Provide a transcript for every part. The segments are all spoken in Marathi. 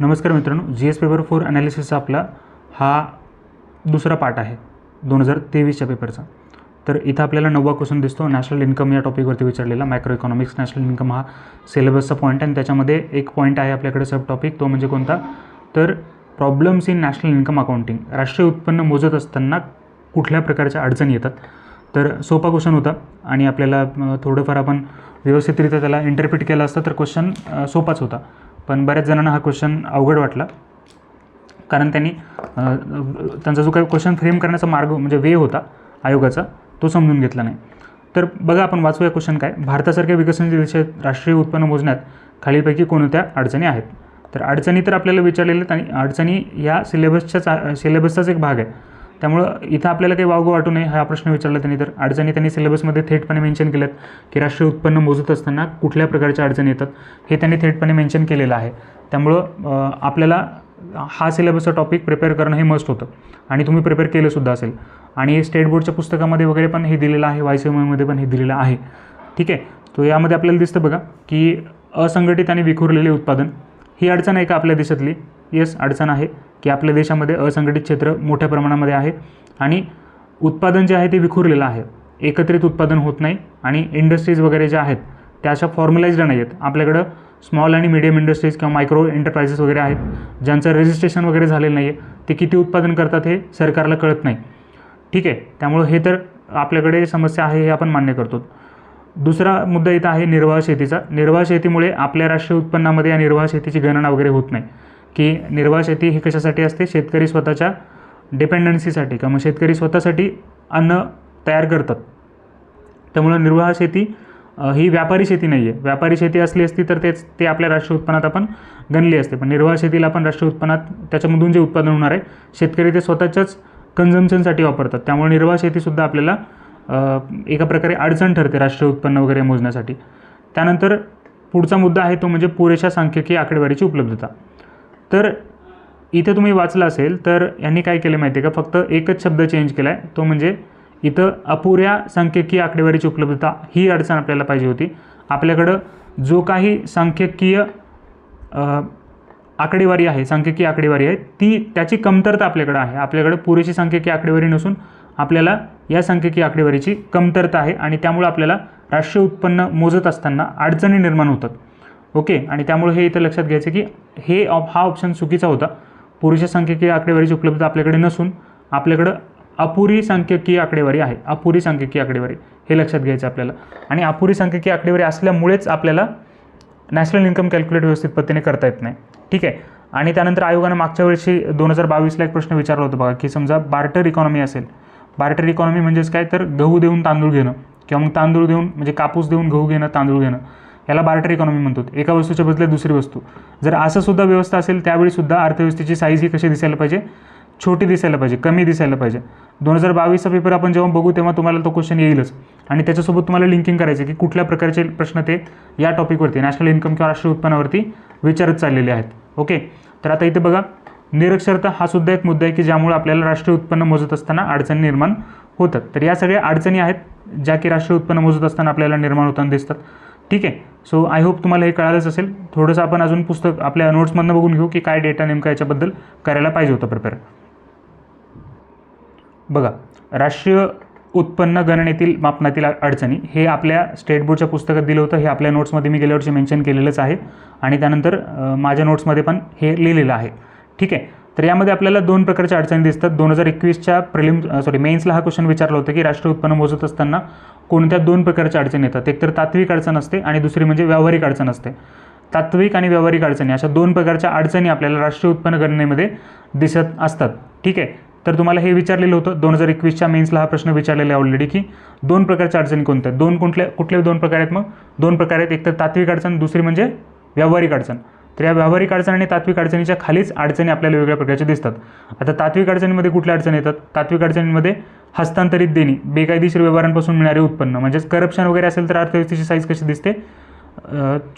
नमस्कार मित्रांनो जी एस पेपर फोर ॲनालिसिसचा आपला हा दुसरा पार्ट आहे दोन हजार तेवीसच्या पेपरचा तर इथं आपल्याला नववा क्वेश्चन दिसतो नॅशनल इन्कम या टॉपिकवरती विचारलेला मायक्रो इकॉनॉमिक्स नॅशनल इन्कम हा सिलेबसचा पॉईंट आणि त्याच्यामध्ये एक पॉईंट आहे आपल्याकडे सब टॉपिक तो म्हणजे कोणता? तर problems in national income accounting राष्ट्रीय उत्पन्न मोजत असताना कुठल्या प्रकारच्या अडचणी येतात? तर सोपा क्वेश्चन होता आणि आपल्याला थोडंफार आपण व्यवस्थितरित्या त्याला इंटरप्रिट केलं असतं तर क्वेश्चन सोपाच होता. पण बऱ्याच जणांना हा क्वेश्चन अवघड वाटला. कारण त्यांनी त्यांचा जो काही क्वेश्चन फ्रेम करण्याचा मार्ग म्हणजे वे होता आयोगाचा तो समजून घेतला नाही. तर बघा आपण वाचूया क्वेश्चन काय. भारतासारख्या विकसनशील देशात राष्ट्रीय उत्पन्न मोजण्यात खालीलपैकी कोणत्या अडचणी आहेत? तर अडचणी तर आपल्याला विचारलेल्या आहेत आणि अडचणी या सिलेबसच्याच सिलेबसचाच एक भाग आहे. त्यामुळं इथं आपल्याला काही वावगं वाटू नये हा प्रश्न विचारला त्यांनी. तर अडचणी त्यांनी सिलेबसमध्ये थेटपणे मेन्शन केल्यात की राष्ट्रीय उत्पन्न मोजत असताना कुठल्या प्रकारच्या अडचणी येतात हे त्यांनी थेटपणे मेन्शन केलेलं आहे. त्यामुळं आपल्याला हा सिलेबसचा टॉपिक प्रिपेअर करणं हे मस्ट होतं. आणि तुम्ही प्रिपेअर केलंसुद्धा असेल. आणि स्टेट बोर्डच्या पुस्तकामध्ये वगैरे पण हे दिलेलं आहे वाय सी पण हे दिलेलं आहे. ठीक आहे? तो यामध्ये आपल्याला दिसतं बघा की असंघटित आणि विखुरलेले उत्पादन ही अडचण आहे का आपल्या देशातली? येस अडचण आहे. की आपल्या देशामध्ये असंघटित क्षेत्र मोठ्या प्रमाणामध्ये आहे आणि उत्पादन जे आहे ते विखुरलेलं आहे. एकत्रित उत्पादन होत नाही आणि इंडस्ट्रीज वगैरे ज्या आहेत त्या अशा फॉर्मलाइज्ड नाही आहेत. आपल्याकडं स्मॉल आणि मिडियम इंडस्ट्रीज किंवा मायक्रो एंटरप्राइजेस वगैरे आहेत ज्यांचं रजिस्ट्रेशन वगैरे झालेलं नाही आहे ते किती उत्पादन करतात हे सरकारला कळत नाही. ठीक आहे त्यामुळं हे तर आपल्याकडे समस्या आहे हे आपण मान्य करतो. दुसरा मुद्दा इथं आहे निर्वाह शेतीचा. निर्वाह शेतीमुळे आपल्या राष्ट्रीय उत्पन्नामध्ये या निर्वाह शेतीची गणना वगैरे होत नाही. की निर्वाह शेती ही कशासाठी असते? शेतकरी स्वतःच्या डिपेंडन्सीसाठी किंवा मग शेतकरी स्वतःसाठी अन्न तयार करतात. त्यामुळं निर्वाह शेती ही व्यापारी शेती नाही आहे व्यापारी शेती असली असती तर तेच ते आपल्या राष्ट्रीय उत्पन्नात आपण गणली असते. पण निर्वाह शेतीला आपण राष्ट्रीय उत्पन्नात त्याच्यामधून जे उत्पादन होणार आहे शेतकरी ते स्वतःच्याच कन्झम्पशनसाठी वापरतात. त्यामुळे निर्वाह शेतीसुद्धा आपल्याला एका प्रकारे अडचण ठरते राष्ट्रीय उत्पन्न वगैरे मोजण्यासाठी. त्यानंतर पुढचा मुद्दा आहे तो म्हणजे पुरेशा सांख्यिकी आकडेवारीची उपलब्धता. तर इथं तुम्ही वाचलं असेल तर यांनी काय केलं माहिती आहे का? फक्त एकच शब्द चेंज केला आहे तो म्हणजे इथं अपुऱ्या सांख्यिकीय आकडेवारीची उपलब्धता ही अडचण आपल्याला पाहिजे होती. आपल्याकडं जो काही सांख्यिकीय आकडेवारी आहे सांख्यिकीय आकडेवारी आहे ती त्याची कमतरता आपल्याकडं आहे. आपल्याकडं पुरेशी सांख्यिकीय आकडेवारी नसून आपल्याला या सांख्यिकीय आकडेवारीची कमतरता आहे आणि त्यामुळं आपल्याला राष्ट्रीय उत्पन्न मोजत असताना अडचणी निर्माण होतात. ओके आणि त्यामुळे हे इथं लक्षात घ्यायचं की हे ऑप हा ऑप्शन चुकीचा होता. पुरेशा संख्यकीय आकडेवारीची उपलब्धता आपल्याकडे नसून आपल्याकडं अपुरी संख्यकीय आकडेवारी आहे. अपुरी संख्यकीय आकडेवारी हे लक्षात घ्यायचं आपल्याला. आणि अपुरी संख्यकीय आकडेवारी असल्यामुळेच आपल्याला नॅशनल इन्कम कॅल्क्युलेट व्यवस्थित पद्धतीने करता येत नाही. ठीक आहे? आणि त्यानंतर आयोगानं मागच्या वर्षी दोन हजार बावीसला एक प्रश्न विचारला होता बघा की समजा बार्टर इकॉनॉमी असेल. बार्टर इकॉनॉमी म्हणजेच काय? तर गहू देऊन तांदूळ घेणं. किंवा मग तांदूळ देऊन म्हणजे कापूस देऊन गहू घेणं तांदूळ घेणं. याला बार्टर इकॉनॉमी म्हणतो एका वस्तूच्या बदल्यात दुसरी वस्तू. जर असं सुद्धा व्यवस्था असेल त्यावेळी सुद्धा अर्थव्यवस्थेची साईज ही कशी दिसायला पाहिजे? छोटी दिसायला पाहिजे कमी दिसायला पाहिजे. दोन हजार बावीसचा पेपर आपण जेव्हा बघू तेव्हा तुम्हाला तो क्वेश्चन येईलच. आणि त्याच्यासोबत तुम्हाला लिंकिंग करायचं की कुठल्या प्रकारचे प्रश्न ते या टॉपिकवरती नॅशनल इन्कम किंवा राष्ट्रीय उत्पन्नावरती विचारत चाललेले आहेत. ओके तर आता इथे बघा निरक्षरता हा सुद्धा एक मुद्दा आहे की ज्यामुळे आपल्याला राष्ट्रीय उत्पन्न मोजत असताना अडचणी निर्माण होतात. तर या सगळ्या अडचणी आहेत ज्या की राष्ट्रीय उत्पन्न मोजत असताना आपल्याला निर्माण होताना दिसतात. ठीक आहे? सो आय होप तुम्हाला हे कळालंच असेल. थोडंसं आपण अजून पुस्तक आपल्या नोट्समधनं बघून घेऊ की काय डेटा नेमका याच्याबद्दल करायला पाहिजे होतं प्रिपेअर बघा राष्ट्रीय उत्पन्न गणनेतील मापनातील अडचणी हे आपल्या स्टेट बोर्डच्या पुस्तकात दिलं होतं. हे आपल्या नोट्समध्ये मी गेल्या वर्षी मेन्शन केलेलंच आहे. आणि त्यानंतर माझ्या नोट्समध्ये पण हे लिहिलेलं आहे. ठीक आहे? तर यामध्ये आपल्याला दोन प्रकारच्या अडचणी दिसतात. दोन हजार एकवीसच्या प्रिलिम सॉरी मेन्सला हा क्वेश्चन विचारला होता की राष्ट्रीय उत्पन्न मोजत असताना कोणत्या दोन प्रकारच्या अडचणी येतात? एक तर तात्विक अडचण असते आणि दुसरी म्हणजे व्यावहारिक अडचण असते. तात्विक आणि व्यावहारिक अडचणी अशा दोन प्रकारच्या अडचणी आपल्याला राष्ट्रीय उत्पन्न गणनेमध्ये दिसत असतात. ठीक आहे? तर तुम्हाला हे विचारलेलं होतं दोन हजार एकवीसच्या मेन्सला हा प्रश्न विचारलेला आहे ऑलरेडी की दोन प्रकारच्या अडचणी कोणत्या? आहेत दोन कुठल्या कुठले दोन प्रकार आहेत मग? दोन प्रकार आहेत. एक तर तात्विक अडचण दुसरी म्हणजे व्यावहारिक अडचण. तर या व्यावहारिक अडचण आणि तात्विक अडचणीच्या खालीच अडचणी आपल्याला वेगळ्या प्रकारच्या दिसतात. आता तात्विक अडचणीमध्ये कुठल्या अडचणी येतात? तात्विक अडचणींमध्ये हस्तांतरित देणी बेकायदेशीर व्यवहारांपासून मिळणारे उत्पन्न म्हणजेच करप्शन वगैरे असेल तर अर्थव्यवस्थेची साईज कशी दिसते?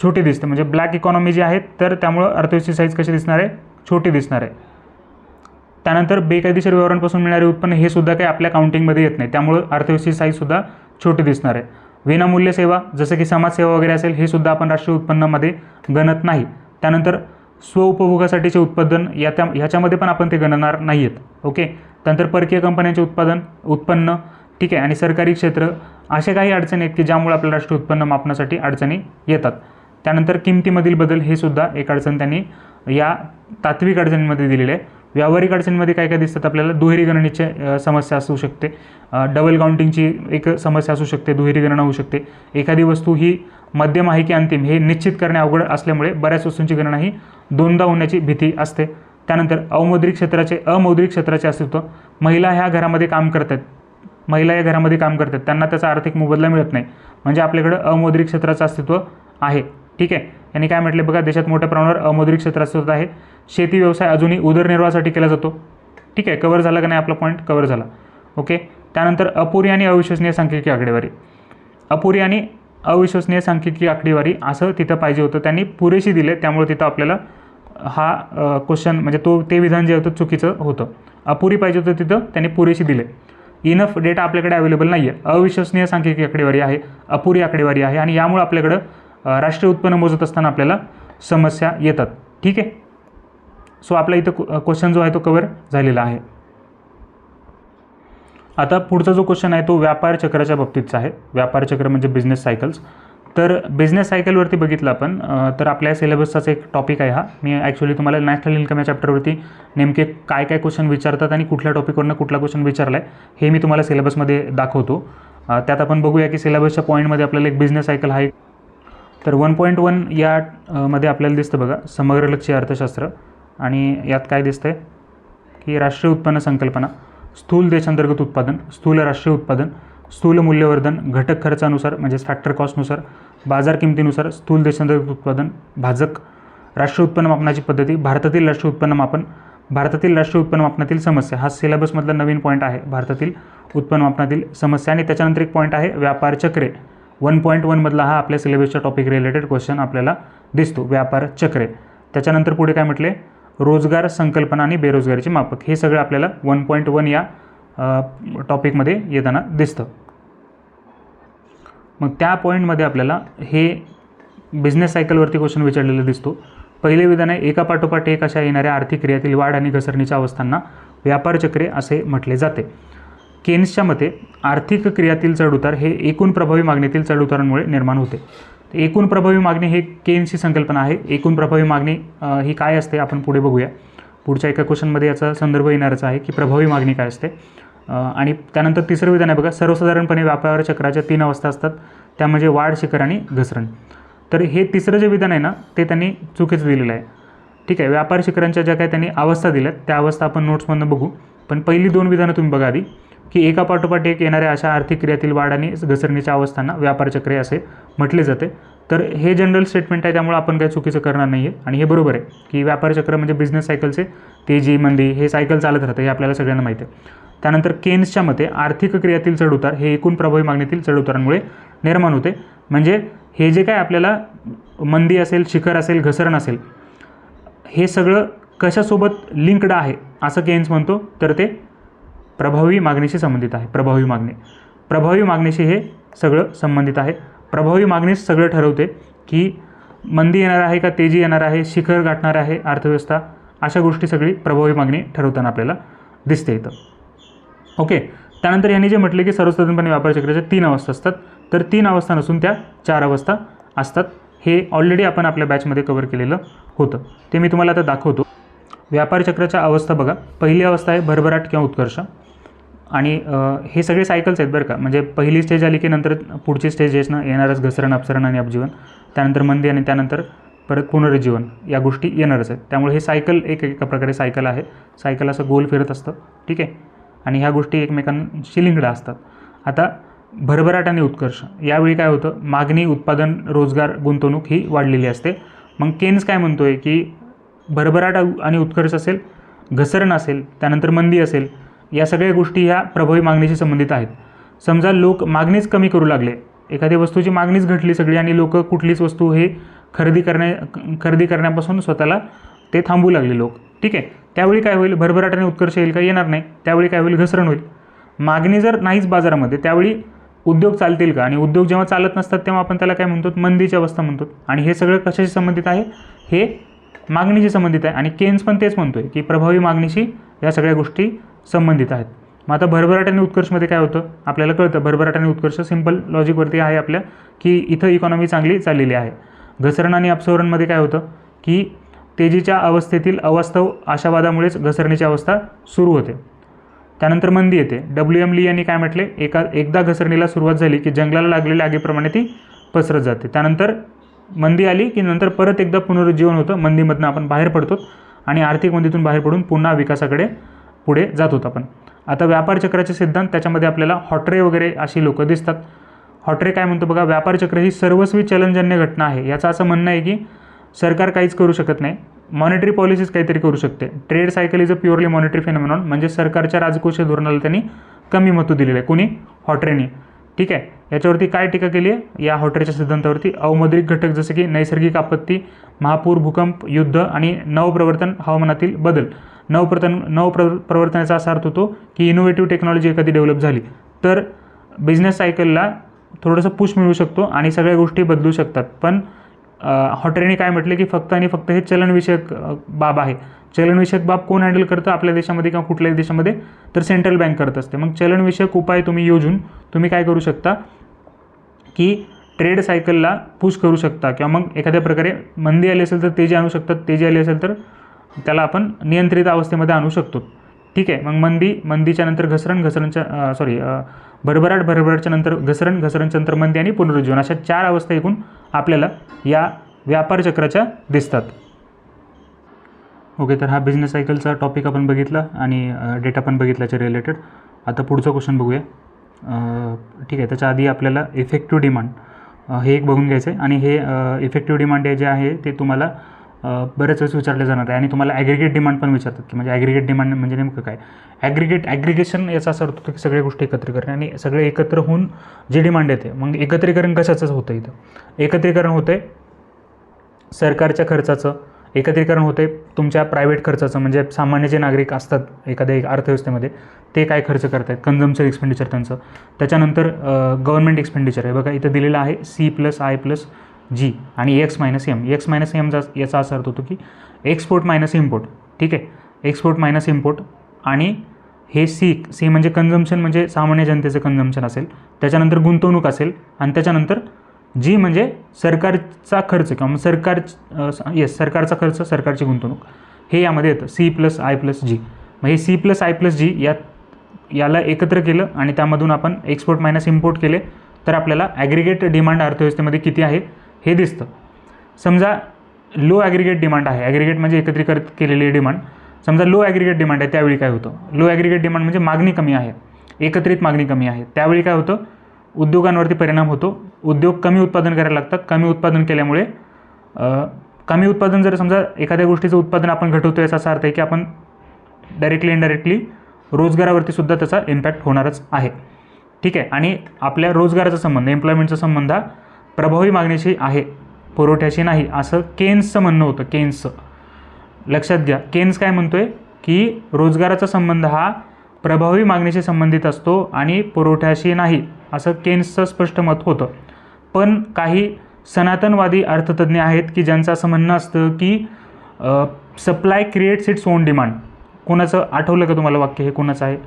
छोटी दिसते म्हणजे ब्लॅक इकॉनॉमी जी आहे तर त्यामुळं अर्थव्यवस्थेची साईज कशी दिसणार आहे? छोटी दिसणार आहे. त्यानंतर बेकायदेशीर व्यवहारांपासून मिळणारे उत्पन्न हे सुद्धा काही आपल्या काउंटिंगमध्ये येत नाही त्यामुळं अर्थव्यवस्थेची साईजसुद्धा छोटी दिसणार आहे. विनामूल्य सेवा जसं की समाजसेवा वगैरे असेल हे सुद्धा आपण राष्ट्रीय उत्पन्नामध्ये गणत नाही. त्यानंतर स्वउपभोगासाठीचे उत्पादन या त्या ह्याच्यामध्ये पण आपण ते गणणार नाही आहेत ओके? त्यानंतर परकीय कंपन्यांचे उत्पादन उत्पन्न ठीक आहे. आणि सरकारी क्षेत्र अशा काही अडचणी आहेत की ज्यामुळे आपल्या राष्ट्रीय उत्पन्न मापनासाठी अडचणी येतात. त्यानंतर किमतीमधील बदल हे सुद्धा एक अडचण त्यांनी या तात्विक अडचणींमध्ये दिलेले आहे. व्यावहारिक अडचणीमध्ये काय काय दिसतात आपल्याला? दुहेरी गणनेची समस्या असू शकते. डबल काउंटिंगची एक समस्या असू शकते. दुहेरी गणना होऊ शकते. एखादी वस्तू ही मध्यम आहे की अंतिम हे निश्चित करणे अवघड असल्यामुळे बऱ्याच वस्तूंची गणना ही दोनदा होण्याची भीती असते. त्यानंतर अमौद्रिक क्षेत्राचे अमौद्रिक क्षेत्राचे अस्तित्व. महिला ह्या घरामध्ये काम करतात. महिला या घरामध्ये काम करतात. त्यांना त्याचा आर्थिक मोबदला मिळत नाही. म्हणजे आपल्याकडं अमौद्रिक क्षेत्राचं अस्तित्व आहे. ठीक आहे? यांनी काय म्हटले बघा देशात मोठ्या प्रमाणावर अमौद्रिक क्षेत्र अस्तित्व आहे. शेती व्यवसाय अजूनही उदरनिर्वाहासाठी केला जातो. ठीक आहे? कवर झाला का नाही? आपला पॉईंट कवर झाला. ओके? त्यानंतर अपुरी आणि अविश्वसनीय सांख्यिकी आकडेवारी. अपुरी आणि अविश्वसनीय सांख्यिकी आकडेवारी असं तिथं पाहिजे होतं. त्यांनी पुरेशी दिले त्यामुळे तिथं आपल्याला हा क्वेश्चन म्हणजे तो ते विधान जे होतं चुकीचं होतं. अपुरी पाहिजे होतं तिथं त्यांनी पुरेशी दिले. इनफ डेटा आपल्याकडे अवेलेबल नाही आहे अविश्वसनीय सांख्यिकी आकडेवारी आहे अपुरी आकडेवारी आहे आणि यामुळे आपल्याकडं राष्ट्रीय उत्पन्न मोजत असताना आपल्याला समस्या येतात. ठीक आहे? सो आपला इथं क्वेश्चन जो आहे तो कवर झालेला आहे. आता पुढचा जो क्वेश्चन आहे तो व्यापार चक्राच्या बाबतीतचा आहे. व्यापार चक्र म्हणजे बिझनेस सायकल्स तर बिझनेस सायकलवरती बघितलं आपण तर आपल्या सिलेबसचाच एक टॉपिक आहे हा. मी ॲक्च्युली तुम्हाला नॅशनल इन्कम या चॅप्टरवरती नेमके काय काय क्वेश्चन विचारतात आणि कुठल्या टॉपिकवरनं कुठला क्वेश्चन विचारला आहे हे मी तुम्हाला सिलेबसमध्ये दाखवतो. त्यात आपण बघूया की सिलेबसच्या पॉईंटमध्ये आपल्याला एक बिझनेस सायकल आहे तर वन पॉईंट वन या मध्ये आपल्याला दिसतं बघा समग्र लक्ष्य अर्थशास्त्र. आणि यात काय दिसतंय? की राष्ट्रीय उत्पन्न संकल्पना. स्थूल देशांतर्गत उत्पादन स्थूल राष्ट्रीय उत्पादन स्थूल मूल्यवर्धन घटक खर्चानुसार म्हणजेच फॅक्टर कॉस्टनुसार बाजार किमतीनुसार स्थूल देशांतर्गत उत्पादन भाजक राष्ट्रीय उत्पन्न मापनाची पद्धती भारतातील राष्ट्रीय उत्पन्न मापन भारतातील राष्ट्रीय उत्पन्न मापनातील समस्या हा सिलेबसमधला नवीन पॉईंट आहे. भारतातील उत्पन्न मापनातील समस्या आणि त्याच्यानंतर एक पॉईंट आहे व्यापार चक्रे. वन पॉईंट वनमधला हा आपल्या सिलेबसच्या टॉपिक रिलेटेड क्वेश्चन आपल्याला दिसतो व्यापार चक्रे. त्याच्यानंतर पुढे काय म्हटले? रोजगार संकल्पना आणि बेरोजगारीचे मापक. हे सगळं आपल्याला वन पॉईंट वन या टॉपिकमध्ये येताना दिसतं. मग त्या पॉईंटमध्ये आपल्याला हे बिझनेस सायकलवरती क्वेश्चन विचारलेला दिसतो. पहिले विधान आहे एका पाठोपाठ एक अशा येणाऱ्या आर्थिक क्रियातील वाढ आणि घसरणीच्या अवस्थांना व्यापारचक्रे असे म्हटले जाते. केन्सच्या मते आर्थिक क्रियातील चढउतार हे एकूण प्रभावी मागणीतील चढउतारांमुळे निर्माण होते. तर एकूण प्रभावी मागणी हे केन्सची संकल्पना आहे. एकूण प्रभावी मागणी ही काय असते आपण पुढे बघूया. पुढच्या एका क्वेश्चनमध्ये याचा संदर्भ येणारच आहे की प्रभावी मागणी काय असते. आणि त्यानंतर तिसरं विधान आहे बघा सर्वसाधारणपणे व्यापार चक्राच्या तीन अवस्था असतात. त्या म्हणजे वाढ शिखर आणि घसरण. तर हे तिसरं जे विधान आहे ना ते त्यांनी चुकीचं दिलेलं आहे. ठीक आहे व्यापार शिखरांच्या ज्या काही त्यांनी अवस्था दिल्यात त्या अवस्था आपण नोट्समधनं बघू. पण पहिली दोन विधानं तुम्ही बघा आधी. की एका पाठोपाठ एक येणाऱ्या अशा आर्थिक क्रियातील वाढ आणि घसरणीच्या अवस्थांना व्यापार चक्रे असे म्हटले जाते. तर हे जनरल स्टेटमेंट आहे त्यामुळे आपण काही चुकीचं करणार नाही आहे आणि हे बरोबर आहे की व्यापार चक्र म्हणजे बिझनेस सायकलचे तेजी मंदी हे सायकल चालत राहतं हे आपल्याला सगळ्यांना माहिती आहे. त्यानंतर केन्सच्या मते आर्थिक क्रियातील चढउतार हे एकूण प्रभावी मागणीतील चढउतारांमुळे निर्माण होते. म्हणजे हे जे काय आपल्याला मंदी असेल शिखर असेल घसरण असेल हे सगळं कशासोबत लिंक्ड आहे असं केन्स म्हणतो. तर ते प्रभावी मागणीशी संबंधित आहे. प्रभावी मागणी. प्रभावी मागणीशी हे सगळं संबंधित आहे. प्रभावी मागणीच सगळं ठरवते की मंदी येणार आहे का तेजी येणार आहे शिखर गाठणार आहे अर्थव्यवस्था अशा गोष्टी सगळी प्रभावी मागणी ठरवताना आपल्याला दिसते इथं. ओके. त्यानंतर यांनी जे म्हटले की सर्वसाधारणपणे व्यापार चक्राच्या तीन अवस्था असतात. तर तीन अवस्था नसून त्या चार अवस्था असतात. हे ऑलरेडी आपण आपल्या बॅचमध्ये कवर केलेलं होतं. ते मी तुम्हाला आता दाखवतो. व्यापार चक्राच्या अवस्था बघा. पहिली अवस्था आहे भरभराट किंवा उत्कर्ष. आणि हे सगळे सायकल्स आहेत बरं का. म्हणजे पहिली स्टेज आली की नंतर पुढची स्टेज येस ना येणारच घसरण अपसरण आणि अपजीवन. त्यानंतर मंदी आणि त्यानंतर परत पुनरुज्जीवन या गोष्टी येणारच आहेत. त्यामुळे हे सायकल एक एका प्रकारे सायकल आहे. सायकल असं गोल फिरत असतं. ठीक आहे? आणि ह्या गोष्टी एकमेकांशी लिंगडा असतात. आता भरभराट आणि उत्कर्ष. यावेळी काय होतं? मागणी उत्पादन रोजगार गुंतवणूक ही वाढलेली असते. मग केन्स काय म्हणतो आहे की भरभराट आणि उत्कर्ष असेल घसरण असेल त्यानंतर मंदी असेल या सगळ्या गोष्टी ह्या प्रभावी मागणीशी संबंधित आहेत. समजा लोक मागणीच कमी करू लागले. एखाद्या वस्तूची मागणीच घटली सगळी आणि लोक कुठलीच वस्तू हे खरेदी करण्या खरेदी करण्यापासून स्वतःला ते थांबू लागले लोक. ठीक आहे? त्यावेळी काय होईल? भरभराटाने उत्कर्ष येईल का? येणार नाही. त्यावेळी काय होईल? घसरण होईल. मागणी जर नाहीच बाजारामध्ये त्यावेळी उद्योग चालतील का? आणि उद्योग जेव्हा चालत नसतात तेव्हा आपण त्याला काय म्हणतो? मंदीची अवस्था म्हणतो. आणि हे सगळं कशाशी संबंधित आहे? हे मागणीशी संबंधित आहे. आणि केन्स पण तेच म्हणतोय की प्रभावी मागणीशी या सगळ्या गोष्टी संबंधित आहेत. मग आता भरभराट आणि उत्कर्षमध्ये काय होतं? आपल्याला कळतं भरभराट आणि उत्कर्ष सिंपल लॉजिकवरती आहे आपल्या की इथं इकॉनॉमी चांगली चाललेली आहे. घसरण आणि अपसरणमध्ये काय होतं? की तेजीच्या अवस्थेतील अवास्तव आशावादामुळेच घसरणीची अवस्था सुरू होते. त्यानंतर मंदी येते. डब्ल्यू एम ली यांनी काय म्हटले? एका एकदा घसरणीला सुरुवात झाली की जंगलाला लागलेल्या आगीप्रमाणे ती पसरत जाते. त्यानंतर मंदी आली की नंतर परत एकदा पुनरुज्जीवन होतं. मंदीमधनं आपण बाहेर पडतो आणि आर्थिक मंदीतून बाहेर पडून पुन्हा विकासाकडे पुढे जात होतो आपण. आता व्यापारचक्राचे सिद्धांत त्याच्यामध्ये आपल्याला हॉटरे वगैरे अशी लोकं दिसतात. हॉटरे काय म्हणतो बघा व्यापारचक्र ही सर्वस्वी चलनजन्य घटना आहे. याचं असं म्हणणं आहे की सरकार काहीच करू शकत नाही. मॉनिटरी पॉलिसीज काहीतरी करू शकते. Trade cycle is a purely monetary phenomenon म्हणजे सरकारच्या राजकोषीय धोरणाला त्यांनी कमी महत्त्व दिलेलं आहे. कुणी? हॉटरेनी ठीक आहे? याच्यावरती काय टीका केली आहे? या हॉटरेच्या सिद्धांतावरती अवमौद्रिक घटक जसे की नैसर्गिक आपत्ती महापूर भूकंप युद्ध आणि नवप्रवर्तन हवामानातील बदल. नवप्रतन नवप्र प्रवर्तनाचा असा अर्थ होतो की इनोव्हेटिव्ह टेक्नॉलॉजी एखादी डेव्हलप झाली तर बिझनेस सायकलला थोडंसं पुश मिळू शकतो आणि सगळ्या गोष्टी बदलू शकतात. पण हॉटेलने काय म्हटलं की फक्त आणि फक्त हे चलनविषयक बाब आहे. चलनविषयक बाब कोण हँडल करतं? आपल्या देशामध्ये किंवा कुठल्याही देशामध्ये तर सेंट्रल बँक करत असते. मग चलनविषयक उपाय तुम्ही योजून तुम्ही काय करू शकता? की ट्रेड सायकलला पुश करू शकता. किंवा मग एखाद्या प्रकारे मंदी आली असेल तर तेजी आणू शकतात तेजी आली असेल तर त्याला आपण नियंत्रित अवस्थेमध्ये आणू शकतो. ठीक आहे? मग मंदी मंदीच्या नंतर घसरण घसरणच्या सॉरी भरभराट भरभराटच्या नंतर घसरण घसरणच्या नंतर मंदी आणि पुनरुज्जीवन अशा चार अवस्था एकूण आपल्याला या व्यापार चक्राच्या दिसतात. ओके तर हा बिझनेस सायकलचा टॉपिक आपण बघितला आणि डेटा पण बघितल्याच्या रिलेटेड आता पुढचं क्वेश्चन बघूया. ठीक आहे त्याच्या आधी आपल्याला इफेक्टिव्ह डिमांड हे एक बघून घ्यायचं आहे आणि हे इफेक्टिव्ह डिमांड हे जे आहे ते तुम्हाला बरेच वेळेस विचारले जाणार आहे आणि तुम्हाला ॲग्रिगेट डिमांड पण विचारतात की म्हणजे ॲग्रिगेट डिमांड म्हणजे नेमकं काय? ॲग्रिगेट ॲग्रिगेशन याचा असा अर्थ होतो की सगळ्या गोष्टी एकत्र करणे आणि सगळे एकत्र होऊन जे डिमांड येते मग एकत्रीकरण कशाचंच होतं इथं? एकत्रीकरण होते सरकारच्या खर्चाचं एकत्रीकरण होते तुमच्या प्रायव्हेट खर्चाचं म्हणजे सामान्य जे नागरिक असतात एखाद्या एक अर्थव्यवस्थेमध्ये ते काय खर्च करत आहेत कन्झम्पशन एक्सपेंडिचर त्यांचं. त्याच्यानंतर गव्हर्नमेंट एक्सपेंडिचर आहे. बघा इथं दिलेलं आहे C plus I plus G आणि X minus M X minus एमचा याचा असा अर्थ होतो की एक्सपोर्ट मायनस इम्पोर्ट ठीक आहे? एक्सपोर्ट मायनस इम्पोर्ट आणि हे सी सी म्हणजे कन्झम्शन म्हणजे सामान्य जनतेचं कन्झम्शन असेल. त्याच्यानंतर गुंतवणूक असेल आणि त्याच्यानंतर जी म्हणजे सरकारचा खर्च किंवा मग सरकार येस सरकारचा खर्च सरकारची गुंतवणूक. हे यामध्ये येतं. C plus I plus G मग हे C plus I plus G यात याला एकत्र केलं आणि त्यामधून आपण एक्सपोर्ट मायनस इम्पोर्ट केले तर आपल्याला ॲग्रिगेट डिमांड अर्थव्यवस्थेमध्ये किती आहे? हे दिसतं. समजा लो ॲग्रिगेट डिमांड आहे. ॲग्रिगेट म्हणजे एकत्रीकरित केलेली डिमांड समजा लो ॲग्रिगेट डिमांड आहे त्यावेळी काय होतं? लो ॲग्रिगेट डिमांड म्हणजे मागणी कमी आहे. एकत्रित मागणी कमी आहे. त्यावेळी काय होतं? उद्योगांवरती परिणाम होतो. उद्योग कमी उत्पादन करायला लागतात. कमी उत्पादन केल्यामुळे कमी उत्पादन जर समजा एखाद्या गोष्टीचं उत्पादन आपण घटवतो याचा असा अर्थ आहे की आपण डायरेक्टली इनडायरेक्टली रोजगारावरती सुद्धा त्याचा इम्पॅक्ट होणारच आहे. ठीक आहे? आणि आपल्या रोजगाराचा संबंध एम्प्लॉयमेंटचा संबंध हा प्रभावी मागणीशी आहे पुरवठ्याशी नाही असं केन्सचं म्हणणं होतं केन्सचं. लक्षात घ्या केन्स काय म्हणतो आहे की रोजगाराचा संबंध हा प्रभावी मागणीशी संबंधित असतो आणि पुरवठ्याशी नाही असं केन्सचं स्पष्ट मत होतं. पण काही सनातनवादी अर्थतज्ज्ञ आहेत की ज्यांचं असं म्हणणं असतं की supply creates its own demand कोणाचं आठवलं का तुम्हाला वाक्य? हे कोणाचं आहे?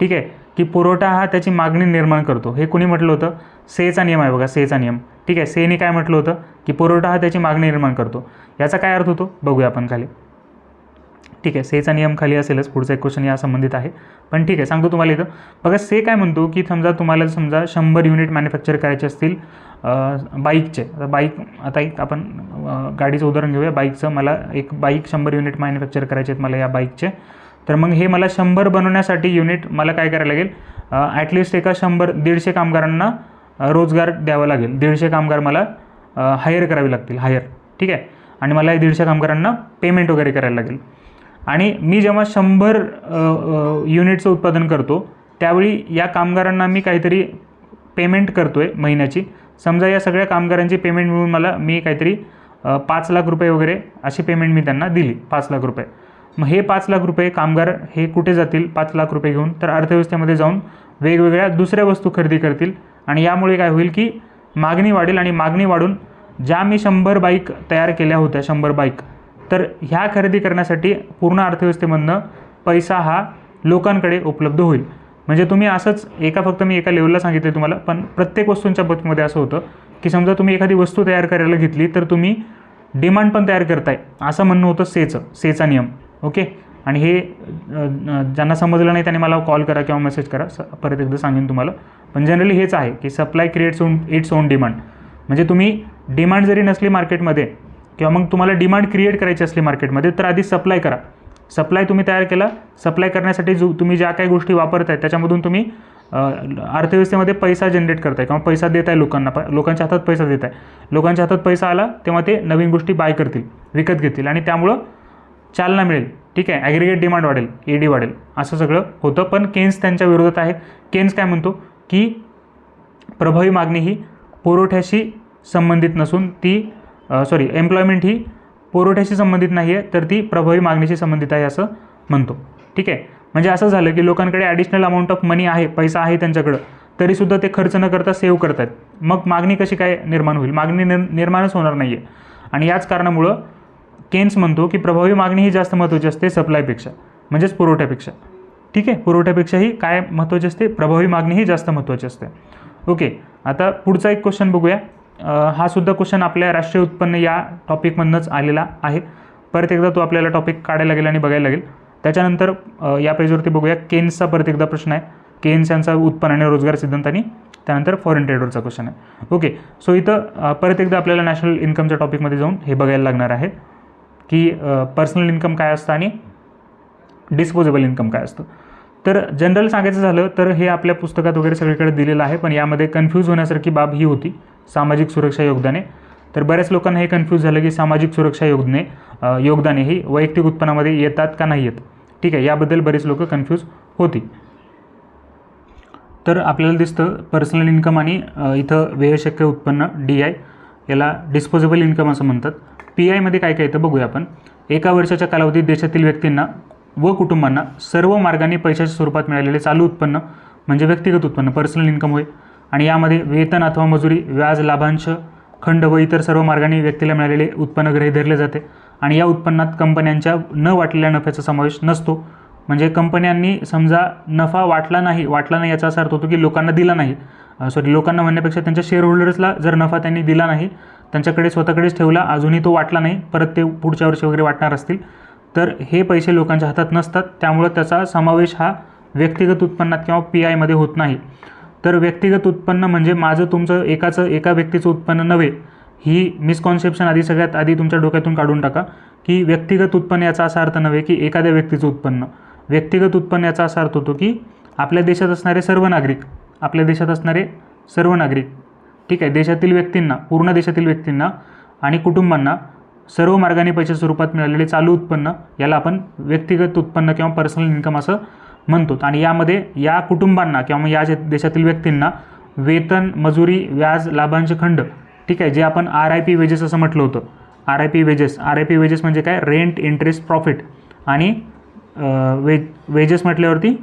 ठीक आहे. की पुरवठा हा त्याची मागणी निर्माण करतो. हे कोणी म्हटलं होतं? सेचा नियम आहे बघा सेचा नियम. ठीक आहे सेने काय म्हटलं होतं की पुरवठा हा त्याची मागणी निर्माण करतो. याचा काय अर्थ होतो? बघूया आपण खाली. ठीक आहे सेचा नियम खाली असेलच पुढचा एक क्वेश्चन या संबंधित आहे. पण ठीक आहे सांगतो तुम्हाला इथं. बघा से काय म्हणतो की समजा तुम्हाला समजा शंभर युनिट मॅन्युफॅक्चर करायचे असतील बाईकचे. आता बाईक आता एक आपण गाडीचं उदाहरण घेऊया. बाईकचं मला एक बाईक शंभर युनिट मॅन्युफॅक्चर करायचे आहेत मला या बाईकचे. तर मग हे मला शंभर बनवण्यासाठी युनिट मला काय करायला लागेल? ॲटलिस्ट एका शंभर दीडशे कामगारांना रोजगार द्यावा लागेल. दीडशे कामगार मला हायर करावे लागतील हायर ठीक आहे? आणि मला या दीडशे कामगारांना पेमेंट वगैरे करायला लागेल. आणि मी जेव्हा शंभर युनिटचं उत्पादन करतो त्यावेळी या कामगारांना मी काहीतरी पेमेंट करतो आहे महिन्याची. समजा या सगळ्या कामगारांची पेमेंट मिळून मला मी काहीतरी पाच लाख रुपये वगैरे अशी पेमेंट मी त्यांना दिली पाच लाख रुपये. मग हे पाच लाख रुपये कामगार हे कुठे जातील पाच लाख रुपये घेऊन तर अर्थव्यवस्थेमध्ये जाऊन वेगवेगळ्या दुसऱ्या वस्तू खरेदी करतील. आणि यामुळे काय होईल की मागणी वाढेल आणि मागणी वाढून ज्या मी शंभर बाईक तयार केल्या होत्या शंभर बाईक तर ह्या खरेदी करण्यासाठी पूर्ण अर्थव्यवस्थेमधनं पैसा हा लोकांकडे उपलब्ध होईल. म्हणजे तुम्ही असंच एका फक्त मी एका लेवलला सांगितले तुम्हाला पण प्रत्येक वस्तूंच्या बाबतीमध्ये असं होतं की समजा तुम्ही एखादी वस्तू तयार करायला घेतली तर तुम्ही डिमांड पण तयार करताय. असं म्हणणं होतं सेचं सेचा नियम. ओके आणि हे ज्यांना समजलं नाही त्यांनी मला कॉल करा किंवा मेसेज करा. स परत एकदा सांगेन तुम्हाला. पण जनरली हेच आहे की supply creates own its own demand म्हणजे तुम्ही डिमांड जरी नसली मार्केटमध्ये किंवा मग तुम्हाला डिमांड क्रिएट करायची असली मार्केटमध्ये तर आधी सप्लाय करा. सप्लाय तुम्ही तयार केला सप्लाय करण्यासाठी जो तुम्ही ज्या काही गोष्टी वापरताय त्याच्यामधून तुम्ही अर्थव्यवस्थेमध्ये पैसा जनरेट करताय किंवा पैसा देत आहे लोकांना. प लोकांच्या हातात पैसा देत आहे लोकांच्या हातात पैसा आला तेव्हा ते नवीन गोष्टी बाय करतील विकत घेतील आणि त्यामुळं चालना मिळेल. ठीक आहे ॲग्रिगेट डिमांड वाढेल ए डी वाढेल असं सगळं होतं. पण केन्स त्यांच्या विरोधात आहे केन्स काय म्हणतो की प्रभावी मागणी ही पुरवठ्याशी संबंधित नसून ती सॉरी एम्प्लॉयमेंट ही पुरवठ्याशी संबंधित नाही आहे तर ती प्रभावी मागणीशी संबंधित आहे असं म्हणतो. ठीक आहे? म्हणजे असं झालं की लोकांकडे ॲडिशनल अमाऊंट ऑफ मनी आहे पैसा आहे त्यांच्याकडं तरीसुद्धा ते खर्च न करता सेव्ह करतात मग मागणी कशी काय निर्माण होईल? मागणी निर् निर्माणच होणार नाही आहे आणि याच कारणामुळं केन्स म्हणतो की प्रभावी मागणी ही जास्त महत्त्वाची असते सप्लायपेक्षा म्हणजेच पुरवठ्यापेक्षा. ठीक आहे? पुरवठ्यापेक्षाही काय महत्त्वाची असते? प्रभावी मागणी ही जास्त महत्त्वाची असते. ओके आता पुढचा एक क्वेश्चन बघूया. हा सुद्धा क्वेश्चन आपल्या राष्ट्रीय उत्पन्न या टॉपिकमधनंच आलेला आहे. परत एकदा तो आपल्याला टॉपिक काढायला लागेल आणि बघायला लागेल. त्याच्यानंतर या पेजवरती बघूया. केन्सचा परत एकदा प्रश्न आहे. केन्स यांचा उत्पन्न आणि रोजगार सिद्धांत आणि त्यानंतर फॉरेन ट्रेडरचा क्वेश्चन आहे. ओके सो इथं परत एकदा आपल्याला नॅशनल इन्कमच्या टॉपिकमध्ये जाऊन हे बघायला लागणार आहे. की पर्सनल इन्कम काय असतं आणि डिस्पोजेबल इन्कम काय असतं. तर जनरल सांगायचं झालं तर हे आपल्या पुस्तकात वगैरे सगळीकडे दिलेलं आहे पण यामध्ये कन्फ्यूज होण्यासारखी बाब ही होती सामाजिक सुरक्षा योगदाने. तर बऱ्याच लोकांना हे कन्फ्यूज झालं की सामाजिक सुरक्षा योगदाने योगदाने ही वैयक्तिक उत्पन्नामध्ये येतात का नाही येत. ठीक आहे याबद्दल बरेच लोक कन्फ्यूज होती. तर आपल्याला दिसतं पर्सनल इन्कम आणि इथं व्ययशक्य उत्पन्न डी आय याला डिस्पोजेबल इन्कम असं म्हणतात. पी आयमध्ये काय काय येतं बघूया आपण. एका वर्षाच्या कालावधीत देशातील व्यक्तींना व कुटुंबांना सर्व मार्गाने पैशाच्या स्वरूपात मिळालेले चालू उत्पन्न म्हणजे व्यक्तिगत उत्पन्न पर्सनल इन्कम होय. आणि यामध्ये वेतन अथवा मजुरी व्याज लाभांश खंड व इतर सर्व मार्गाने व्यक्तीला मिळालेले उत्पन्न गृहीत धरले जाते. आणि या उत्पन्नात कंपन्यांच्या न वाटलेल्या नफ्याचा समावेश नसतो. म्हणजे कंपन्यांनी समजा नफा वाटला नाही वाटला नाही याचा असा अर्थ होतो की लोकांना दिला नाही. सॉरी लोकांना म्हणण्यापेक्षा त्यांच्या शेअर होल्डर्सला जर नफा त्यांनी दिला नाही त्यांच्याकडे स्वतःकडेच ठेवला अजूनही तो वाटला नाही. परत ते पुढच्या वर्षी वगैरे वाटणार असतील. तर हे पैसे लोकांच्या हातात नसतात. त्यामुळं त्याचा समावेश हा व्यक्तिगत उत्पन्नात किंवा पी आयमध्ये होत नाही. तर व्यक्तिगत उत्पन्न म्हणजे माझं तुमचं एकाचं एका व्यक्तीचं उत्पन्न नव्हे. ही मिसकॉन्सेप्शन आधी सगळ्यात आधी तुमच्या डोक्यातून काढून टाका. की व्यक्तिगत उत्पन्न याचा असा अर्थ नव्हे की एखाद्या व्यक्तीचं उत्पन्न. व्यक्तिगत उत्पन्न याचा असा अर्थ होतो की आपल्या देशात असणारे सर्व नागरिक आपल्या देशात असणारे सर्व नागरिक ठीक आहे देशातील व्यक्तींना पूर्ण देशातील व्यक्तींना आणि कुटुंबांना सर्व मार्गाने पैशाच्या स्वरूपात मिळालेले चालू उत्पन्न याला आपण व्यक्तिगत उत्पन्न किंवा पर्सनल इन्कम असं म्हणतो. आणि यामध्ये या कुटुंबांना किंवा मग या देशातील व्यक्तींना वेतन मजुरी व्याज लाभांश खंड ठीक आहे जे आपण आर आय पी वेजेस असं म्हटलं होतं. R I P wages R I P wages म्हणजे काय? रेंट इंटरेस्ट प्रॉफिट आणि वे वेजेस म्हटल्यावरती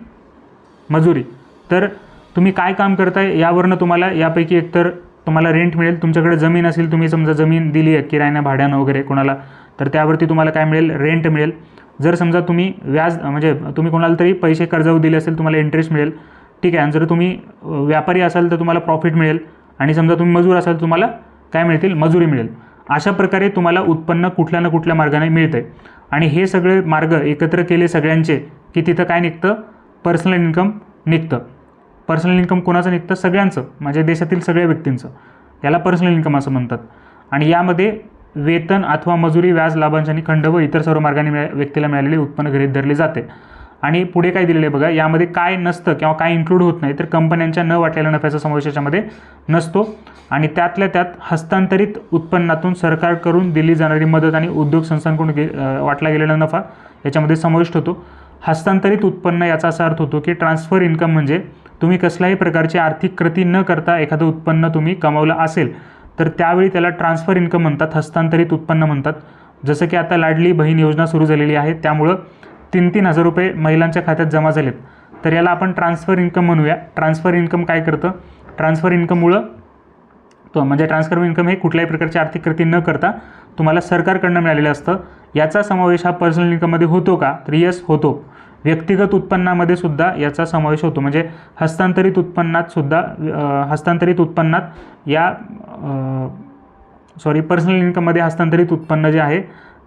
मजुरी. तर तुम्ही काय काम करताय यावरनं तुम्हाला यापैकी एकतर तुम्हाला रेंट मिळेल तुमच्याकडे जमीन असेल तुम्ही समजा जमीन दिली आहे किरायानं भाड्यानं वगैरे कोणाला तर त्यावरती तुम्हाला काय मिळेल? रेंट मिळेल. जर समजा तुम्ही व्याज म्हणजे तुम्ही कोणाला तरी पैसे कर्जावर दिले असेल तुम्हाला इंटरेस्ट मिळेल. ठीक आहे आणि जर तुम्ही व्यापारी असाल तर तुम्हाला प्रॉफिट मिळेल. आणि समजा तुम्ही मजूर असाल तर तुम्हाला काय मिळतील? मजुरी मिळेल. अशा प्रकारे तुम्हाला उत्पन्न कुठल्या ना कुठल्या मार्गाने मिळतं आहे आणि हे सगळे मार्ग एकत्र केले सगळ्यांचे की तिथं काय निघतं? पर्सनल इन्कम निघतं. पर्सनल इन्कम कोणाचं निघतं? सगळ्यांचं. म्हणजे देशातील सगळ्या व्यक्तींचं. याला पर्सनल इन्कम असं म्हणतात. आणि यामध्ये वेतन अथवा मजुरी व्याज लाभांश आणि खंड व इतर सर्व मार्गाने मिळा व्यक्तीला मिळालेले उत्पन्न गृहीत धरले जाते. आणि पुढे काय दिलेलं आहे बघा? यामध्ये काय नसतं किंवा काय इन्क्लूड होत नाही तर कंपन्यांच्या न वाटलेल्या नफ्याचा समावेश याच्यामध्ये नसतो. आणि त्यातल्या त्यात हस्तांतरित उत्पन्नातून सरकारकडून दिली जाणारी मदत आणि उद्योग संस्थांकडून गे वाटला गेलेला नफा याच्यामध्ये समाविष्ट होतो. हस्तांतरित उत्पन्न याचा असा अर्थ होतो की ट्रान्सफर इन्कम म्हणजे तुम्ही कसल्याही प्रकारची आर्थिक कृती न करता एखादं उत्पन्न तुम्ही कमावलं असेल तर त्यावेळी त्याला ट्रान्सफर इन्कम म्हणतात हस्तांतरित उत्पन्न म्हणतात. जसं की आता लाडली बहीण योजना सुरू झालेली आहे त्यामुळं तीन तीन हजार रुपये महिलांच्या खात्यात जमा झालेत. तर याला आपण ट्रान्सफर इन्कम म्हणूया. ट्रान्सफर इन्कम काय करतं? ट्रान्सफर इन्कममुळं तो म्हणजे ट्रान्सफर इन्कम हे कुठल्याही प्रकारची आर्थिक कृती न करता तुम्हाला सरकारकडनं मिळालेलं असतं. याचा समावेश हा पर्सनल इन्कममध्ये होतो का? तर यस होतो. व्यक्तिगत उत्पन्नामध्ये सुद्धा याचा समावेश होतो. म्हणजे हस्तांतरित उत्पन्नात सुद्धा हस्तांतरित उत्पन्नात या सॉरी पर्सनल इन्कममध्ये हस्तांतरित उत्पन्न जे आहे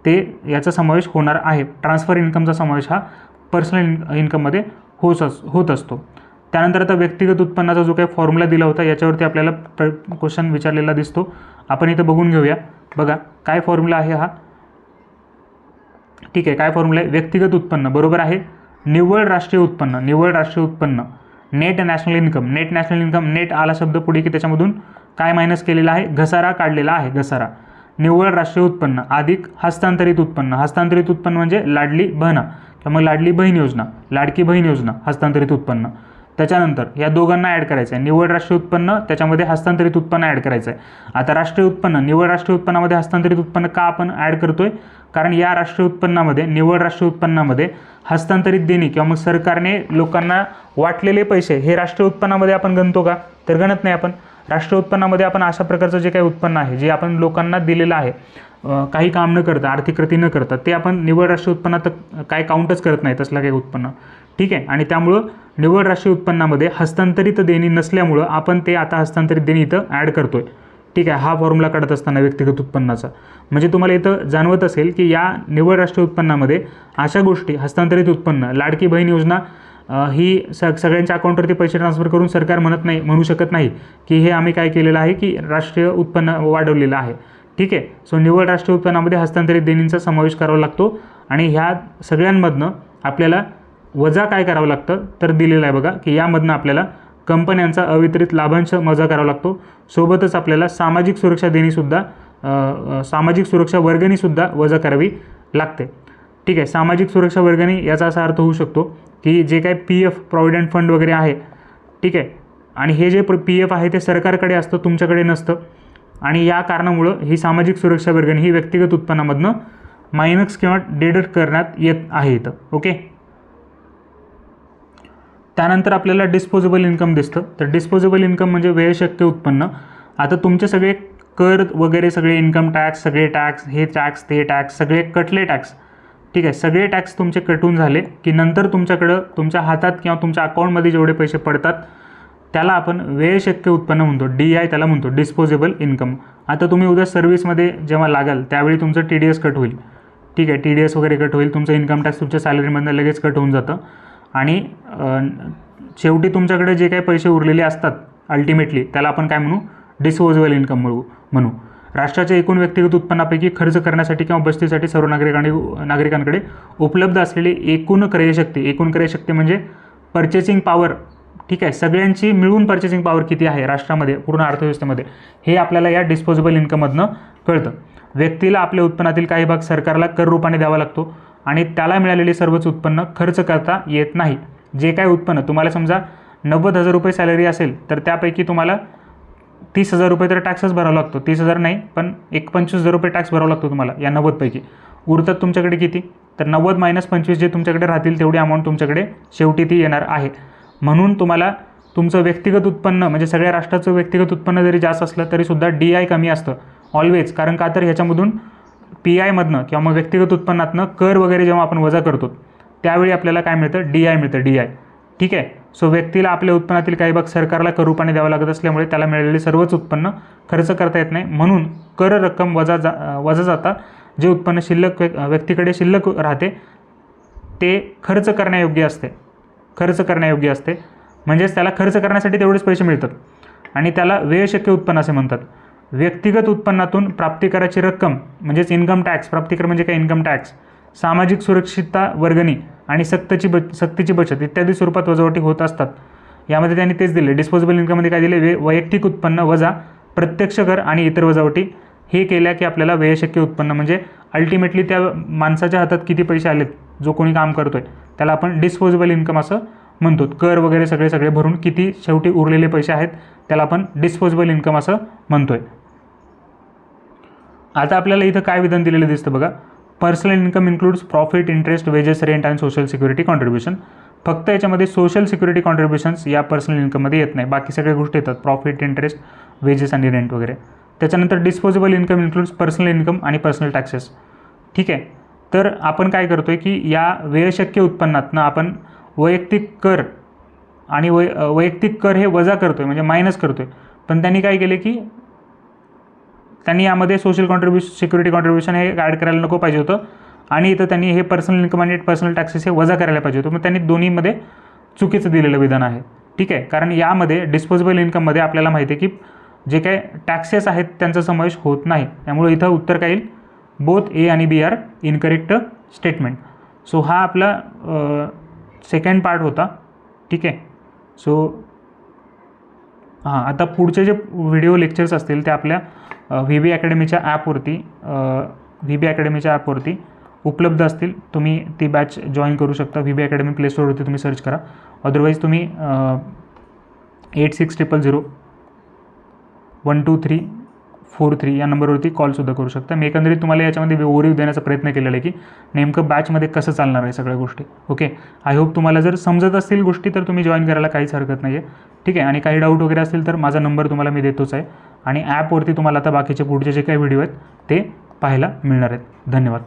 ते याचा समावेश होणार आहे. ट्रान्सफर इन्कमचा समावेश हा पर्सनल इन इन्कममध्ये होत अस होत असतो. त्यानंतर आता व्यक्तिगत उत्पन्नाचा जो काही फॉर्म्युला दिला होता याच्यावरती आपल्याला प्र क्वेश्चन विचारलेला दिसतो. आपण इथं बघून घेऊया. बघा काय फॉर्म्युला आहे हा? ठीक आहे काय फॉर्म्युला आहे? व्यक्तिगत उत्पन्न बरोबर आहे? निव्वळ राष्ट्रीय उत्पन्न निव्वळ राष्ट्रीय उत्पन्न. Net national income net national income net आला शब्द पुढे की त्याच्यामधून काय मायनस केलेला आहे? घसारा काढलेला आहे घसारा. निव्वळ राष्ट्रीय उत्पन्न अधिक हस्तांतरित उत्पन्न. हस्तांतरित उत्पन्न म्हणजे लाडली बहना. किंवा मग लाडली बहीण योजना लाडकी बहीण योजना हस्तांतरित उत्पन्न. त्याच्यानंतर या दोघांना ॲड करायचं आहे निव्वळ राष्ट्रीय उत्पन्न त्याच्यामध्ये हस्तांतरित उत्पन्न ॲड करायचं आहे आता राष्ट्रीय उत्पन्न निव्वळ राष्ट्रीय उत्पन्नामध्ये हस्तांतरित उत्पन्न का आपण ॲड करतोय? कारण या राष्ट्रीय उत्पन्नामध्ये निव्वळ राष्ट्रीय उत्पन्नामध्ये हस्तांतरित देणी किंवा मग सरकारने लोकांना वाटलेले पैसे हे राष्ट्रीय उत्पन्नामध्ये आपण गणतो का? तर गणत नाही आपण. राष्ट्रीय उत्पन्नामध्ये आपण अशा प्रकारचं जे काही उत्पन्न आहे जे आपण लोकांना दिलेलं आहे काही काम न करता आर्थिक कृती न करता ते आपण निव्वळ राष्ट्रीय उत्पन्नात काय काउंटच करत नाही तसलं काही उत्पन्न. ठीक आहे? आणि त्यामुळं निव्वळ राष्ट्रीय उत्पन्नामध्ये हस्तांतरित देणी नसल्यामुळं आपण ते आता हस्तांतरित देणी इथं ॲड करतो आहे ठीक आहे हा फॉर्म्युला काढत असताना व्यक्तिगत उत्पन्नाचा. म्हणजे तुम्हाला इथं जाणवत असेल की या निव्वळ राष्ट्रीय उत्पन्नामध्ये अशा गोष्टी हस्तांतरित उत्पन्न लाडकी बहीण योजना ही स सगळ्यांच्या अकाउंटवरती पैसे ट्रान्सफर करून सरकार म्हणत नाही म्हणू शकत नाही की हे आम्ही काय केलेलं आहे की राष्ट्रीय उत्पन्न वाढवलेलं आहे. ठीक आहे सो निव्वळ राष्ट्रीय उत्पन्नामध्ये हस्तांतरित देणींचा समावेश करावा लागतो आणि ह्या सगळ्यांमधनं आपल्याला वजा काय करावं लागतं तर दिलेलं आहे बघा की यामधनं आपल्याला कंपन्यांचा अवितरित लाभांश मजा करावा लागतो. सोबतच आपल्याला सामाजिक सुरक्षा देणीसुद्धा सामाजिक सुरक्षा वर्गणीसुद्धा वजा करावी लागते. ठीक आहे सामाजिक सुरक्षा वर्गणी याचा असा अर्थ होऊ शकतो की जे काय पी एफ प्रॉव्हिडंट फंड वगैरे आहे ठीक आहे आणि हे जे पी एफ आहे ते सरकारकडे असतं तुमच्याकडे नसतं आणि या कारणामुळं ही सामाजिक सुरक्षा वर्गणी ही व्यक्तिगत उत्पन्नामधनं मायनस किंवा डिडक्ट करण्यात येत आहे इथं. ओके? त्यानंतर आपल्याला डिस्पोजेबल इन्कम दिसतं. तर डिस्पोजेबल इन्कम म्हणजे वेळशक्य उत्पन्न. आता तुमचे सगळे कर वगैरे सगळे इन्कम टॅक्स सगळे टॅक्स हे टॅक्स ते टॅक्स सगळे कटले टॅक्स ठीक आहे सगळे टॅक्स तुमचे कटून झाले की नंतर तुमच्याकडं तुमच्या हातात किंवा तुमच्या अकाउंटमध्ये जेवढे पैसे पडतात त्याला आपण वेळशक्य उत्पन्न म्हणतो. डी आय त्याला म्हणतो डिस्पोजेबल इन्कम आता तुम्ही उद्या सर्व्हिसमध्ये जेव्हा लागाल त्यावेळी तुमचं टी डी एस कट होईल. ठीक आहे टी डी एस वगैरे कट होईल तुमचं इन्कम टॅक्स तुमच्या सॅलरीमधनं लगेच कट होऊन जातं. आणि शेवटी तुमच्याकडे जे काही पैसे उरलेले असतात अल्टिमेटली त्याला आपण काय म्हणू? डिस्पोजेबल इन्कम म्हणू म्हणू. राष्ट्राच्या एकूण व्यक्तिगत उत्पन्नापैकी खर्च करण्यासाठी किंवा बस्तीसाठी सर्व नागरिकांनी नागरिकांकडे उपलब्ध असलेली एकूण क्रयशक्ती एकूण क्रयशक्ती म्हणजे पर्चेसिंग पॉवर ठीक आहे? सगळ्यांची मिळून पर्चेसिंग पॉवर किती आहे राष्ट्रामध्ये पूर्ण अर्थव्यवस्थेमध्ये? हे आपल्याला या डिस्पोजेबल इन्कममधनं कळतं. व्यक्तीला आपल्या उत्पन्नातील काही भाग सरकारला कर रूपाने द्यावा लागतो. आणि त्याला मिळालेले सर्वच उत्पन्न खर्च करता येत नाही. जे काय उत्पन्न? तुम्हाला समजा नव्वद हजार रुपये सॅलरी असेल तर त्यापैकी तुम्हाला तीस हजार रुपये तर टॅक्सच भरावा लागतो तीस हजार नाही पण एक पंचवीस हजार रुपये टॅक्स भरावा लागतो तुम्हाला या नव्वदपैकी उरतात तुमच्याकडे किती? तर नव्वद मायनस पंचवीस जे तुमच्याकडे राहतील तेवढी अमाऊंट तुमच्याकडे शेवटी ती येणार आहे. म्हणून तुम्हाला तुमचं व्यक्तिगत उत्पन्न म्हणजे सगळ्या राष्ट्राचं व्यक्तिगत उत्पन्न जरी जास्त असलं तरीसुद्धा डी आय कमी असतं. ऑलवेज कारण का तर ह्याच्यामधून पी आयमधनं किंवा मग व्यक्तिगत उत्पन्नातनं कर वगैरे जेव्हा आपण वजा करतो त्यावेळी आपल्याला काय मिळतं? डी आय मिळतं डी आय ठीक आहे? सो व्यक्तीला आपल्या उत्पन्नातील काही भाग सरकारला कर रूपाने द्यावं लागत असल्यामुळे त्याला मिळालेले सर्वच उत्पन्न खर्च करता येत नाही. म्हणून कर रक्कम वजा जा वजा जाता जे उत्पन्न शिल्लक व्यक्तीकडे शिल्लक राहते ते खर्च करण्यायोग्य असते. खर्च करण्यायोग्य असते. म्हणजेच त्याला खर्च करण्यासाठी तेवढेच पैसे मिळतात. आणि त्याला वेळशक्य उत्पन्न असे म्हणतात. व्यक्तिगत उत्पन्नातून प्राप्तिकराची रक्कम म्हणजेच इन्कम टॅक्स प्राप्तिकर म्हणजे काय इन्कम टॅक्स सामाजिक सुरक्षितता वर्गणी आणि सक्तची ब सक्तीची बचत इत्यादी स्वरूपात वजावटी होत असतात. यामध्ये त्यांनी तेच दिले. डिस्पोजेबल इन्कममध्ये काय दिले? वे वैयक्तिक उत्पन्न वजा प्रत्यक्ष कर आणि इतर वजावटी. हे केल्या की आपल्याला व्ययशक्य उत्पन्न म्हणजे अल्टिमेटली त्या माणसाच्या हातात किती पैसे आलेत जो कोणी काम करतो आहे त्याला आपण डिस्पोजेबल इन्कम असं म्हणतो. कर वगैरे सगळे सगळे भरून किती शेवटी उरलेले पैसे आहेत त्याला आपण डिस्पोजेबल इन्कम असं म्हणतो आहे आता आपल्याला इथं काय विधान दिलेलं दिसतं बघा. Personal income includes profit interest wages rent and social security contribution फक्त याच्यामध्ये सोशल सिक्युरिटी कॉन्ट्रीब्युशन्स या पर्सनल इन्कममध्ये येत नाही. बाकी सगळ्या गोष्टी येतात. प्रॉफिट इंटरेस्ट वेजेस आणि रेंट वगैरे. त्याच्यानंतर disposable income includes personal income आणि पर्सनल टॅक्सेस ठीक आहे? तर आपण काय करतो आहे की या वेळशक्य उत्पन्नातनं आपण वैयक्तिक कर आणि वै वैयक्तिक कर हे वजा करतो आहे म्हणजे मायनस करतो आहे पण त्यांनी काय केले की त्यांनी यामध्ये सोशल कॉन्ट्रीब्युशन सिक्युरिटी कॉन्ट्रीब्युशन हे ॲड करायला नको पाहिजे होतं. आणि इथं त्यांनी हे पर्सनल इन्कम आणि पर्सनल टॅक्सेस हे वजा करायला पाहिजे होतं. मग त्यांनी दोन्हीमध्ये चुकीचं दिलेलं विधान आहे. ठीक आहे? कारण यामध्ये डिस्पोजेबल इन्कममध्ये आपल्याला माहिती आहे की जे काय टॅक्सेस आहेत त्यांचा समावेश होत नाही. त्यामुळे इथं उत्तर काय येईल? बोथ ए आणि B are incorrect statement so हा आपला सेकंड पार्ट होता. ठीक आहे? सो हां आता पुढचे जे व्हिडिओ लेक्चर्स असतील ते आपल्या व्ही बी अकॅडमीच्या ॲपवरती व्ही बी अकॅडमीच्या ॲपवरती उपलब्ध असतील. तुम्ही ती बॅच जॉईन करू शकता. व्ही बी अकॅडमी प्ले स्टोअरवरती तुम्ही सर्च करा. अदरवाईज तुम्ही eight six triple zero one two three four three या नंबरवरती कॉलसुद्धा करू शकता. मी एकंदरीत तुम्हाला याच्यामध्ये ओव्हरव्ह्यू देण्याचा प्रयत्न केलेला आहे की नेमकं बॅचमध्ये कसं चालणार आहे सगळ्या गोष्टी. ओके आय होप तुम्हाला जर समजत असतील गोष्टी तर तुम्ही जॉईन करायला काहीच हरकत नाही आहे ठीक आहे? आणि काही डाऊट वगैरे असतील तर माझा नंबर तुम्हाला मी देतोच आहे. आणि ॲपवरती तुम्हाला आता बाकीचे पुढचे जे काही व्हिडिओ आहेत ते पाहायला मिळणार आहेत. धन्यवाद.